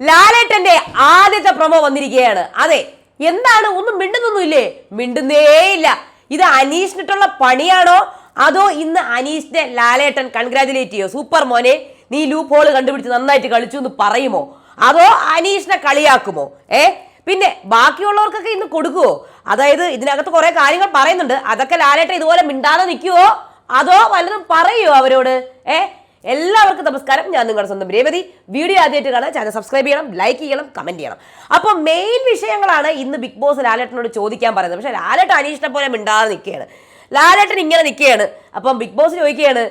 ലാലേട്ടന്റെ ആദ്യത്തെ പ്രൊമോ വന്നിരിക്കുകയാണ്. അതെ എന്താണ്? ഒന്നും മിണ്ടുന്നൊന്നുമില്ലേ? മിണ്ടുന്നേ ഇല്ല ഇത് അനീഷിനിട്ടുള്ള പണിയാണോ? അതോ ഇന്ന് അനീഷിനെ ലാലേട്ടൻ കൺഗ്രാചുലേറ്റ് ചെയ്യോ? സൂപ്പർ മോനെ നീ ലൂപ്പ് ഹോൾ കണ്ടുപിടിച്ച് നന്നായിട്ട് കളിച്ചു എന്ന് പറയുമോ? അതോ അനീഷിനെ കളിയാക്കുമോ? ഏ? പിന്നെ ബാക്കിയുള്ളവർക്കൊക്കെ ഇന്ന് കൊടുക്കുവോ? അതായത് ഇതിനകത്ത് കുറെ കാര്യങ്ങൾ പറയുന്നുണ്ട്. അതൊക്കെ ലാലേട്ടൻ ഇതുപോലെ മിണ്ടാതെ നിൽക്കുവോ? അതോ വല്ലതും പറയുമോ അവരോട്? ഏ? എല്ലാവർക്കും നമസ്കാരം. ഞാൻ നിങ്ങളുടെ സ്വന്തം രേവതി. വീഡിയോ ആദ്യമായിട്ട് കാണാൻ ചാനൽ സബ്സ്ക്രൈബ് ചെയ്യണം ലൈക്ക് ചെയ്യണം കമന്റ് ചെയ്യണം. അപ്പോൾ മെയിൻ വിഷയങ്ങളാണ് ഇന്ന് ബിഗ് ബോസ് ലാലേട്ടനോട് ചോദിക്കാൻ പറയുന്നത്. പക്ഷേ ലാലേട്ടൻ അനീഷിനെ പോലെ മിണ്ടാതെ നിൽക്കുകയാണ്. ലാലേട്ടൻ ഇങ്ങനെ നിൽക്കുകയാണ്. അപ്പം ബിഗ് ബോസ് ചോദിക്കുകയാണ്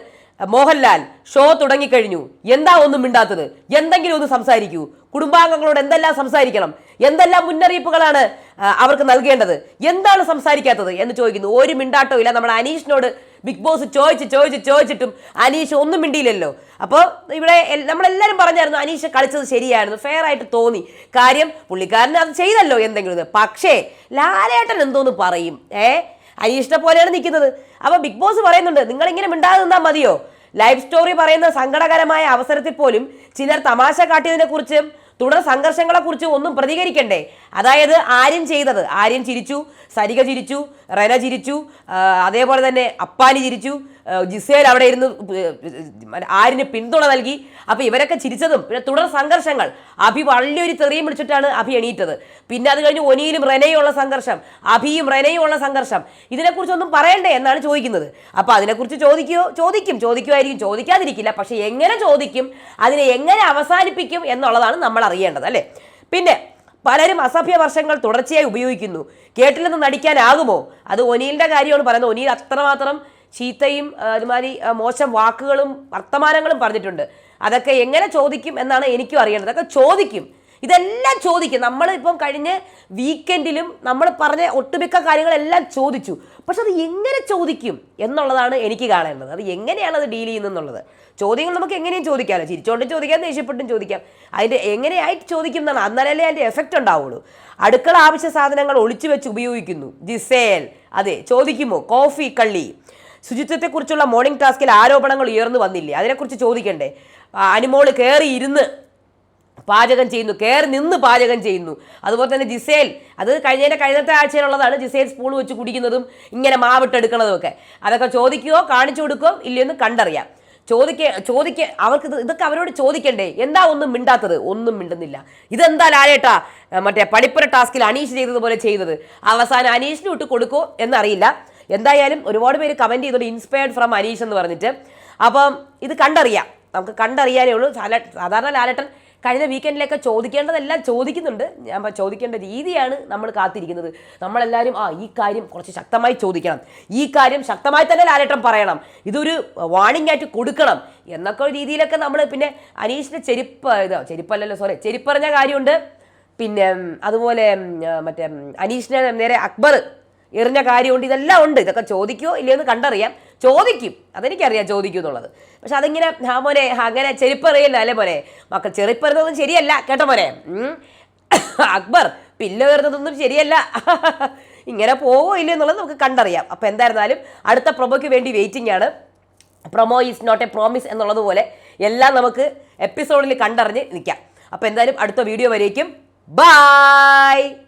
മോഹൻലാൽ ഷോ തുടങ്ങിക്കഴിഞ്ഞു. എന്താ ഒന്നും മിണ്ടാത്തത്? എന്തെങ്കിലും ഒന്ന് സംസാരിക്കൂ. കുടുംബാംഗങ്ങളോട് എന്തെല്ലാം സംസാരിക്കണം? എന്തെല്ലാം മുന്നറിയിപ്പുകളാണ് അവർക്ക് നൽകേണ്ടത്? എന്താണ് സംസാരിക്കാത്തത് എന്ന് ചോദിക്കുന്നു. ഒരു മിണ്ടാട്ടോ ഇല്ല. നമ്മുടെ അനീഷിനോട് ബിഗ് ബോസ് ചോദിച്ച് ചോദിച്ച് ചോദിച്ചിട്ടും അനീഷ് ഒന്നും മിണ്ടിയില്ലല്ലോ. അപ്പോൾ ഇവിടെ നമ്മളെല്ലാവരും പറഞ്ഞായിരുന്നു അനീഷ് കളിച്ചത് ശരിയായിരുന്നു ഫെയർ ആയിട്ട് തോന്നി. കാര്യം പുള്ളിക്കാരൻ അത് ചെയ്തല്ലോ എന്തെങ്കിലും. പക്ഷേ ലാലേട്ടൻ എന്തോന്ന് പറയും? ഏ? അനീഷിനെ പോലെയാണ് നിൽക്കുന്നത്. അപ്പോൾ ബിഗ് ബോസ് പറയുന്നുണ്ട് നിങ്ങൾ ഇങ്ങനെ മിണ്ടാതെ നിന്നാൽ മതിയോ? ലൈഫ് സ്റ്റോറി പറയുന്ന സങ്കടകരമായ അവസരത്തിൽ പോലും ചിലർ തമാശ കാട്ടിയതിനെ കുറിച്ചും തുടർ സംഘർഷങ്ങളെ കുറിച്ചും ഒന്നും പ്രതികരിക്കണ്ടേ? അതായത് ആര്യൻ ചെയ്തത്. ആര്യൻ ചിരിച്ചു സരിക ചിരിച്ചു റെന ചിരിച്ചു അതേപോലെ തന്നെ അപ്പാലി ചിരിച്ചു. ജിസേൽ അവിടെ ഇരുന്ന് ആരിന് പിന്തുണ നൽകി. അപ്പൊ ഇവരൊക്കെ ചിരിച്ചതും പിന്നെ തുടർ സംഘർഷങ്ങൾ. അഭി വലിയൊരു തെറിയും വിളിച്ചിട്ടാണ് അഭി എണീറ്റത്. പിന്നെ അത് കഴിഞ്ഞ് ഒനിയിലും റെനയും ഉള്ള സംഘർഷം അഭിയും റെനയും ഉള്ള സംഘർഷം. ഇതിനെക്കുറിച്ചൊന്നും പറയണ്ടേ എന്നാണ് ചോദിക്കുന്നത്. അപ്പോൾ അതിനെക്കുറിച്ച് ചോദിക്കുകയോ ചോദിക്കും. ചോദിക്കുമായിരിക്കും. ചോദിക്കാതിരിക്കില്ല. പക്ഷേ എങ്ങനെ ചോദിക്കും അതിനെ എങ്ങനെ അവസാനിപ്പിക്കും എന്നുള്ളതാണ് നമ്മൾ അറിയേണ്ടത് അല്ലേ? പിന്നെ പലരും അസഭ്യ വർഷങ്ങൾ തുടർച്ചയായി ഉപയോഗിക്കുന്നു. കേട്ടില്ലെന്ന് നടിക്കാനാകുമോ? അത് ഒനീലിന്റെ കാര്യമാണ് പറയുന്നത്. ഒനിയിൽ അത്രമാത്രം ചീത്തയും അതുമാതിരി മോശം വാക്കുകളും വർത്തമാനങ്ങളും പറഞ്ഞിട്ടുണ്ട്. അതൊക്കെ എങ്ങനെ ചോദിക്കും എന്നാണ് എനിക്കും അറിയേണ്ടത്. അതൊക്കെ ചോദിക്കും. ഇതെല്ലാം ചോദിക്കും. നമ്മൾ ഇപ്പം കഴിഞ്ഞ വീക്കെൻഡിലും നമ്മൾ പറഞ്ഞ ഒട്ടുമിക്ക കാര്യങ്ങളെല്ലാം ചോദിച്ചു. പക്ഷെ അത് എങ്ങനെ ചോദിക്കും എന്നുള്ളതാണ് എനിക്ക് കാണേണ്ടത്. അത് എങ്ങനെയാണ് അത് ഡീൽ ചെയ്യുന്നത് എന്നുള്ളത് ചോദ്യങ്ങൾ നമുക്ക് എങ്ങനെയും ചോദിക്കാമല്ലോ ചിരിച്ചോണ്ടും ചോദിക്കാം ദേഷ്യപ്പെട്ടും ചോദിക്കാം. അതിന്റെ എങ്ങനെയായിട്ട് ചോദിക്കും എന്നാണ്. അന്നേരല്ലേ അതിന്റെ എഫക്റ്റ് ഉണ്ടാവുള്ളൂ. അടുക്കള ആവശ്യ സാധനങ്ങൾ ഒളിച്ചു വെച്ച് ഉപയോഗിക്കുന്നു. ജിസേൽ. അതെ ചോദിക്കുമോ? കോഫി കള്ളി. ശുചിത്വത്തെക്കുറിച്ചുള്ള മോർണിംഗ് ടാസ്കിൽ ആരോപണങ്ങൾ ഉയർന്നു വന്നില്ലേ? അതിനെക്കുറിച്ച് ചോദിക്കണ്ടേ? അനുമോൾ കയറി ഇരുന്ന് പാചകം ചെയ്യുന്നു കയറി നിന്ന് പാചകം ചെയ്യുന്നു. അതുപോലെ തന്നെ ജിസേൽ അത് കഴിഞ്ഞതിന്റെ കഴിഞ്ഞത്തെ ആഴ്ചയിലുള്ളതാണ് ജിസേൽ സ്പൂൺ വെച്ച് കുടിക്കുന്നതും ഇങ്ങനെ മാവിട്ടെടുക്കുന്നതും ഒക്കെ അതൊക്കെ ചോദിക്കുകയോ കാണിച്ചു കൊടുക്കുകയോ ഇല്ലയെന്ന് കണ്ടറിയാം. ചോദിക്ക ചോദിക്ക അവർക്ക് ഇതൊക്കെ അവരോട് ചോദിക്കണ്ടേ? എന്താ ഒന്നും മിണ്ടാത്തത്? ഒന്നും മിണ്ടുന്നില്ല. ഇതെന്താ ലാലേട്ടാ മറ്റേ പടിപ്പുര ടാസ്കിൽ അനീഷ് ചെയ്തതുപോലെ ചെയ്തത് അവസാനം അനീഷിന് വിട്ട് കൊടുക്കോ എന്നറിയില്ല. എന്തായാലും ഒരുപാട് പേര് കമന്റ് ചെയ്തോണ്ട് ഇൻസ്പയർഡ് ഫ്രം അനീഷ് എന്ന് പറഞ്ഞിട്ട്. അപ്പം ഇത് കണ്ടറിയാം. നമുക്ക് കണ്ടറിയാനേ ഉള്ളൂ. സാധാരണ ലാലട്ടൻ കഴിഞ്ഞ വീക്കെൻഡിലൊക്കെ ചോദിക്കേണ്ടതെല്ലാം ചോദിക്കുന്നുണ്ട്. ഞാൻ ചോദിക്കേണ്ട രീതിയാണ് നമ്മൾ കാത്തിരിക്കുന്നത്. നമ്മളെല്ലാവരും ആ ഈ കാര്യം കുറച്ച് ശക്തമായി ചോദിക്കണം. ഈ കാര്യം ശക്തമായി തന്നെ ലാലേട്ടൻ പറയണം. ഇതൊരു വാണിംഗ് ആയിട്ട് കൊടുക്കണം എന്നൊക്കെ ഒരു രീതിയിലൊക്കെ നമ്മൾ പിന്നെ അനീഷിന്റെ ചെരുപ്പ് ഇത് ചെരുപ്പല്ലല്ലോ സോറി ചെരുപ്പറിഞ്ഞ കാര്യമുണ്ട്. പിന്നെ അതുപോലെ മറ്റേ അനീഷിനെ നേരെ അക്ബർ എറിഞ്ഞ കാര്യമുണ്ട് ഇതെല്ലാം ഉണ്ട്. ഇതൊക്കെ ചോദിക്കുമോ ഇല്ലയോ എന്ന് കണ്ടറിയാം. ചോദിക്കും. അതെനിക്കറിയാം ചോദിക്കും എന്നുള്ളത്. പക്ഷെ അതിങ്ങനെ ആ മോനെ അങ്ങനെ ചെരുപ്പറിയില്ല അല്ലേ പോലെ മക്കൾ ചെറുപ്പറുന്നതൊന്നും ശരിയല്ല. കേട്ടോ പോലെ അക്ബർ പില്ല വരുന്നതൊന്നും ശരിയല്ല. ഇങ്ങനെ പോവോ ഇല്ലയോ എന്നുള്ളത് നമുക്ക് കണ്ടറിയാം. അപ്പോൾ എന്തായിരുന്നാലും അടുത്ത പ്രൊമോയ്ക്ക് വേണ്ടി വെയിറ്റിംഗ് ആണ്. Promo is not a promise എന്നുള്ളതുപോലെ എല്ലാം നമുക്ക് എപ്പിസോഡിൽ കണ്ടറിഞ്ഞ് നിൽക്കാം. അപ്പോൾ എന്തായാലും അടുത്ത വീഡിയോ വരേക്കും. ബൈ